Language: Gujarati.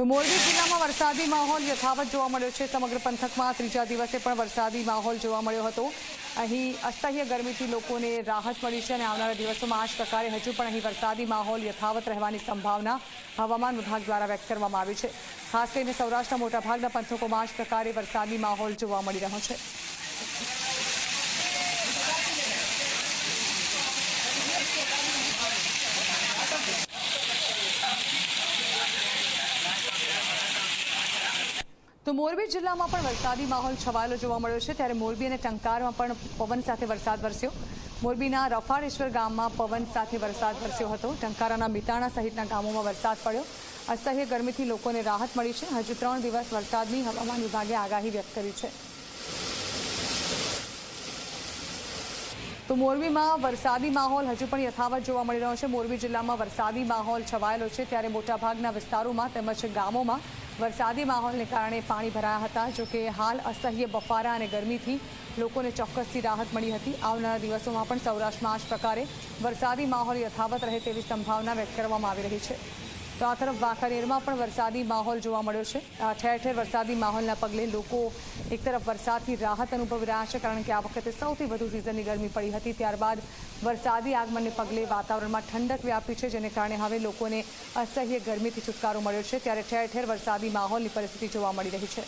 તો મોરબી જિલ્લામાં વરસાદી માહોલ યથાવત જોવા મળ્યો છે. સમગ્ર પંથકમાં ત્રીજા દિવસે પણ વરસાદી માહોલ જોવા મળ્યો હતો. અહીં અસહ્ય ગરમીથી લોકોને રાહત મળી છે અને આવનારા દિવસોમાં આ પ્રકારે હજુ પણ અહીં વરસાદી માહોલ યથાવત રહેવાની સંભાવના હવામાન વિભાગ દ્વારા વ્યક્ત કરવામાં આવી છે. ખાસ કરીને સૌરાષ્ટ્રના મોટાભાગના પંથકોમાં આ પ્રકારે વરસાદી માહોલ જોવા મળી રહ્યો છે. તો મોરબી જિલ્લામાં પણ વરસાદી માહોલ છવાયેલો જોવા મળ્યો છે. ત્યારે મોરબી અને ટંકારમાં પણ પવન સાથે વરસાદ વરસ્યો. મોરબીના રફાળેશ્વર ગામમાં પવન સાથે વરસાદ વરસ્યો હતો. ટંકારાના મિતાણા સહિતના ગામોમાં વરસાદ પડ્યો. અસહ્ય ગરમીથી લોકોને રાહત મળી છે. હજુ ત્રણ દિવસ વરસાદની હવામાન વિભાગે આગાહી વ્યક્ત કરી છે. તો મોરબીમાં વરસાદી માહોલ હજુ પણ યથાવત જોવા મળી રહ્યો છે. મોરબી જિલ્લામાં વરસાદી માહોલ છવાયેલો છે. ત્યારે મોટાભાગના વિસ્તારોમાં તેમજ ગામોમાં વરસાદી માહોલને કારણે પાણી ભરાયા હતા. જોકે હાલ અસહ્ય બફારા અને ગરમીથી લોકોને ચોક્કસથી રાહત મળી હતી. આવનારા દિવસોમાં પણ સૌરાષ્ટ્રમાં આ જ પ્રકારે વરસાદી માહોલ યથાવત રહે તેવી સંભાવના વ્યક્ત કરવામાં આવી રહી છે. તો આ તરફ વાંકાનેરમાં પણ વરસાદી માહોલ જોવા મળ્યો છે. ઠેર ઠેર વરસાદી માહોલના પગલે લોકો એક તરફ વરસાદથી રાહત અનુભવી રહ્યા છે, કારણ કે આ વખતે સૌથી વધુ સિઝનની ગરમી પડી હતી. ત્યારબાદ વરસાદી આગમનને પગલે વાતાવરણમાં ઠંડક વ્યાપી છે, જેને કારણે હવે લોકોને અસહ્ય ગરમીથી છુટકારો મળ્યો છે. ત્યારે ઠેર ઠેર વરસાદી માહોલની પરિસ્થિતિ જોવા મળી રહી છે.